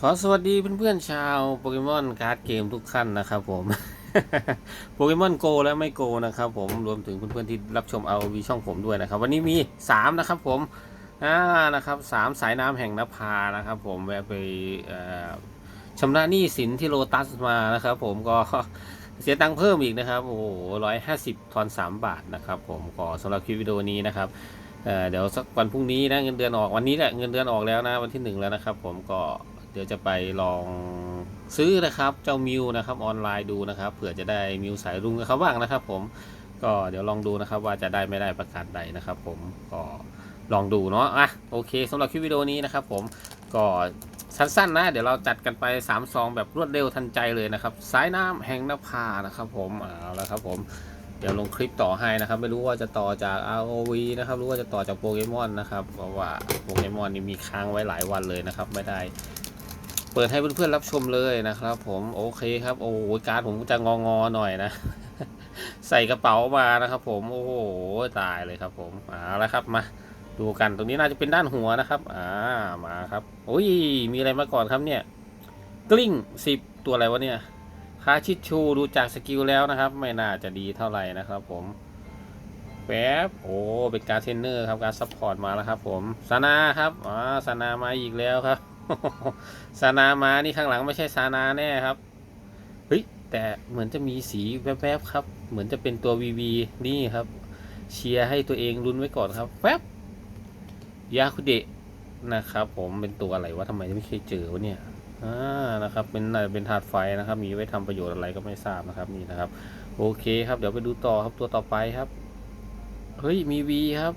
ขอสวัสดีเพื่อนๆชาวโปเกมอนการ์ดเกมทุกท่านนะครับผม โปเกมอนโกและไม่โกนะครับผมรวมถึงเพื่อนๆที่รับชมเอาวีช่องผมด้วยนะครับ วันนี้มี 3 นะครับผมอ่านะครับสามสายน้ำแห่งนภานะครับผมแวะไปเอ่อชำระหนี้สินที่โลตัสมานะครับผมก็เสียตังค์เพิ่มอีกนะครับ โอ้โหร้อยห้าสิบทอนสามบาทนะครับผมก็สำหรับคลิปวิดีโอนี้นะครับเเดี๋ยวสักวันพรุ่งนี้นะเงินเดือนออกวันนี้แหละเงินเดือนออกแล้วนะวันที่หนึ่งแล้วนะครับผมก็ ดี๋ยวจะไปลองซื้อนะครับ เจ้ามิวนะครับออนไลน์ดูนะครับเผื่อจะได้มิวสายรุ้งกับเขาบ้างนะครับ ผมก็เดี๋ยวลองดูนะครับว่าจะได้ไม่ได้ประกาศใดนะครับ ผมก็ลองดูเนาะอะโอเคสำหรับคลิปวิดีโอนี้นะครับ ผมก็สั้นๆนะเดี๋ยวเราจัดกันไป3ซองแบบรวดเร็วทันใจเลยนะครับสายน้ำแห่งนภานะครับผมเอาละครับผมเดี๋ยวลงคลิปต่อให้นะครับ ไม่รู้ว่าจะต่อจาก ROV นะครับหรู้ว่าจะต่อจากโปเกมอนนะครับเพราะว่าโปเกมอนนี่มีค้างไว้หลายวันเลยนะครับ ไม่ได้ เปิดให้เพื่อนๆรับชมเลยนะครับ ผมโอเคครับ โอ้โหการ์ดผมจะงองอๆหน่อยนะ ใส่กระเป๋ามานะครับ ผมโอ้โหตายเลยครับ ผมเอาละครับมาดูกันตรงนี้น่าจะเป็นด้านหัวนะครับ อ่ามาครับโอ้ยมีอะไรมาก่อนครับเนี่ย กลิ้งสิบตัวอะไรวะเนี่ยคาชิดชูดูจากสกิลแล้วนะครับ ไม่น่าจะดีเท่าไหร่นะครับ ผมแป๊บโอ้เป็นการเทรนเนอร์ครับการซัพพอร์ตมาแล้วครับ ผมซานาครับอ๋อซานามาอีกแล้วครับ ซานามานี่ข้างหลังไม่ใช่ซานาแน่ครับเฮ้ยแต่เหมือนจะมีสีแวบๆครับ เหมือนจะเป็นตัววีวีนี่ครับ เชียร์ให้ตัวเองลุ้นไว้ก่อนครับแป๊บยาคุเดะนะครับผมเป็นตัวอะไรวะทำไมไม่เคยเจอวะเนี่ยอ่านะครับ เป็นเป็นถาดไฟนะครับ มีไว้ทำประโยชน์อะไรก็ไม่ทราบนะครับนี่นะครับ โอเคครับ เดี๋ยวไปดูต่อครับตัวต่อไปครับ เฮ้ยมีวีครับ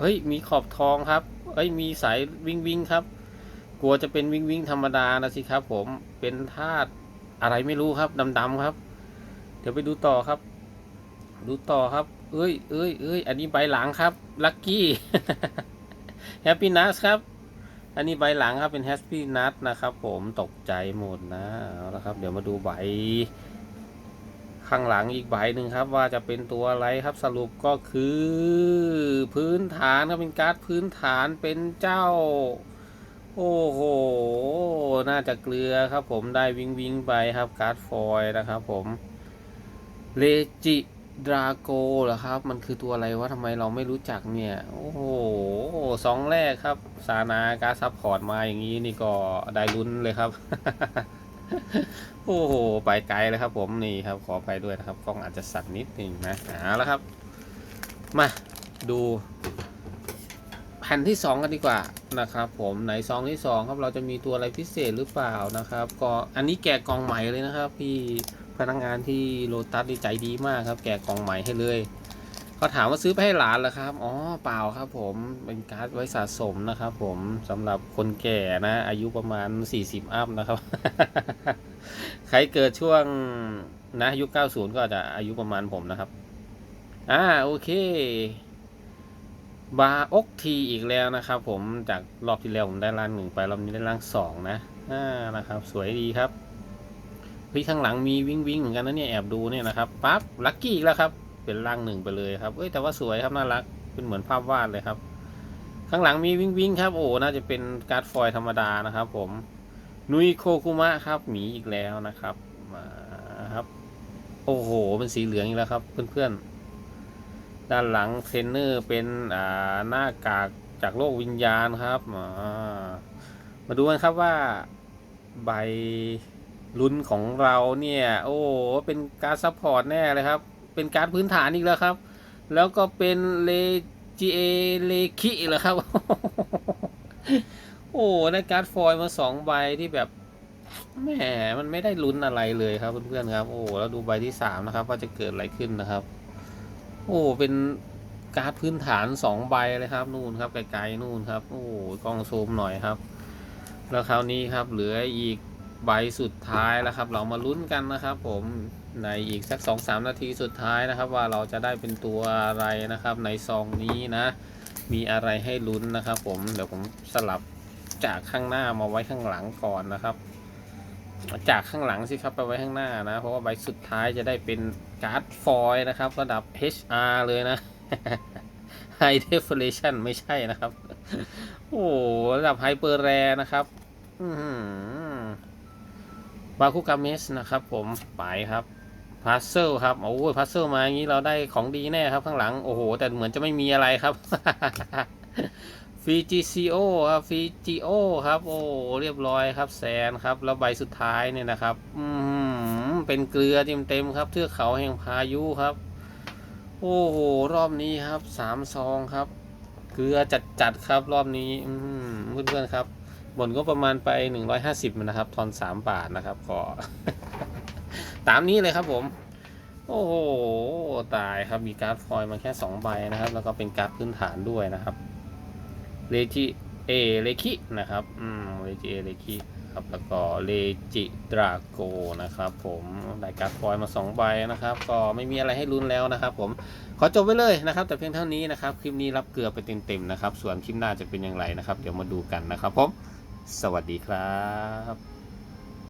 เฮ้ยมีขอบทองครับ เฮ้ยมีสายวิงวิงครับ กลัวจะเป็นวิ่งวิ่งธรรมดานะสิครับ ผมเป็นธาตุอะไรไม่รู้ครับดำๆครับ เดี๋ยวไปดูต่อครับ ดูต่อครับ เอ้ยเอ้ยเอ้ยอันนี้ใบหลังครับลัคกี้แฮปปี้นัสครับ อันนี้ใบหลังครับเป็นแฮปปี้นัทนะครับ ผมตกใจหมดนะเอาละครับ เดี๋ยวมาดูใบข้างหลังอีกใบหนึ่งครับ ว่าจะเป็นตัวอะไรครับสรุปก็คือ พื้นฐานครับเป็นการ์ดพื้นฐานเป็นเจ้า โอ้โห น่าจะเกลือครับผมได้วิงวิงไปครับการ์ดฟอยนะครับผมเลจิดราโกเหรอครับ มันคือตัวอะไรวะทำไมเราไม่รู้จักเนี่ย โอ้โหสองแรกครับซานาการซับพอร์ตมาอย่างนี้นี่ก็ได้ลุ้นเลยครับ โอ้โห ไปไกลเลยครับผมนี่ครับ ขอไปด้วยนะครับกล้องอาจจะสั่นนิดหนึ่งนะเอาแล้วครับ มาดู แผ่นที่ 2 กันดีกว่านะครับ ผมไหนซองที่ 2 ครับเราจะมีตัวอะไรพิเศษหรือเปล่านะครับ ก็อันนี้แกะกล่องใหม่เลยนะครับ พี่พนักงานที่โลตัสดีใจดีมากครับ แกะกล่องใหม่ให้เลยเขาถามว่าซื้อไปให้หลานเหรอครับอ๋อเปล่าครับ ผมเป็นการ์ดไว้สะสมนะครับ ผมสำหรับคนแก่นะ อายุประมาณ 40 อัพนะครับ ใครเกิดช่วงนะยุค90 ก็อาจจะอายุประมาณผมนะครับ อ่าโอเค บาร์อกทีอีกแล้วนะครับ ผมจากรอบที่แล้วผมได้ร่างหนึ่งไปรอบนี้ได้ร่างสองนะอ่านะครับ สวยดีครับพี่ข้างหลังมีวิ่งวิ่งเหมือนกันนะเนี่ยแอบดูเนี่ยนะครับปั๊บลัคกี้อีกแล้วครับ เป็นร่างหนึ่งไปเลยครับเอ้ยแต่ว่าสวยครับน่ารักเป็นเหมือนภาพวาดเลยครับ ข้างหลังมีวิ่งวิ่งครับโอ้น่าจะเป็นการ์ดฟอยธรรมดานะครับ ผมนุยโคคุมะครับหมีอีกแล้วนะครับมาครับ โอ้โหเป็นสีเหลืองอีกแล้วครับ เพื่อนๆ ด้านหลังเทรนเนอร์เป็นอ่าหน้ากากจากโลกวิญญาณครับมาดูกันครับว่าใบลุ้นของเราเนี่ย โอ้เป็นการซัพพอร์ตแน่เลยครับ เป็นการพื้นฐานอีกแล้วครับ แล้วก็เป็นเลจีเอเลคิเหรอครับ โอ้ได้การ์ดฟอยมาสองใบที่แบบแหมมันไม่ได้ลุ้นอะไรเลยครับเพื่อนๆครับ โอ้แล้วดูใบที่สามนะครับ ว่าจะเกิดอะไรขึ้นนะครับ โอ้ เป็นการ์ดพื้นฐานสองใบเลยครับ นู่นครับไกลๆนู่นครับ โอ้กล้องซูมหน่อยครับ แล้วคราวนี้ครับเหลืออีกใบสุดท้ายแล้วครับ เรามาลุ้นกันนะครับ ผมในอีกสักสองสามนาทีสุดท้ายนะครับ ว่าเราจะได้เป็นตัวอะไรนะครับ ในซองนี้นะ มีอะไรให้ลุ้นนะครับ ผมเดี๋ยวผมสลับจากข้างหน้ามาไว้ข้างหลังก่อนนะครับ จากข้างหลังสิครับไปไว้ข้างหน้านะ เพราะว่าใบสุดท้ายจะได้เป็นการ์ดฟอยล์นะครับ ระดับ HR เลยนะ High Definition ไม่ใช่นะครับ โอ้ระดับไฮเปอร์แรนะครับบาคุกาเมสนะครับผมไปครับพัซเซิลครับโอ้ยพัซเซิลมาอย่างนี้เราได้ของดีแน่ครับข้างหลัง โอ้โห แต่เหมือนจะไม่มีอะไรครับ ฟีจิซีโอครับฟีจิโอครับ โอ้เรียบร้อยครับแซนครับ แล้วใบสุดท้ายเนี่ยนะครับ อืมเป็นเกลือเต็มๆครับเทือกเขาแห่งพายุครับ โอ้โหรอบนี้ครับสามซองครับ เกลือจัดๆครับรอบนี้ อืมเพื่อนๆครับบนก็ประมาณไป150นะครับ ทอน3บาทนะครับก็ตามนี้เลยครับผม โอ้โหตายครับมีการ์ดฟอยล์มาแค่2ใบนะครับ แล้วก็เป็นการ์ดพื้นฐานด้วยนะครับ เลจิเอเลคินะครับอืมเลจิเอเลคิครับแล้วก็เลจิดราโกนะครับ ผมได้การ์ดฟอยมา 2 ใบนะครับ ก็ไม่มีอะไรให้ลุ้นแล้วนะครับ ผมขอจบไว้เลยนะครับ แต่เพียงเท่านี้นะครับ คลิปนี้รับเกลือไปเต็มๆนะครับ ส่วนคลิปหน้าจะเป็นอย่างไรนะครับ เดี๋ยวมาดูกันนะครับผม สวัสดีครับ